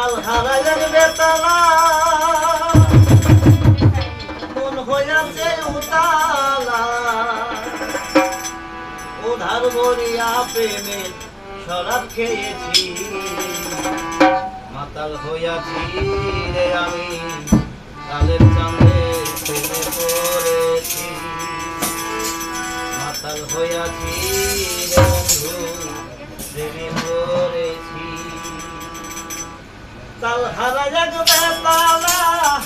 তাল হারাইলেন বেতালা। মন হইয়াছে উতালা। মাতাল হইয়াছি রে বন্ধু প্রেমে Dal haraya güvenmala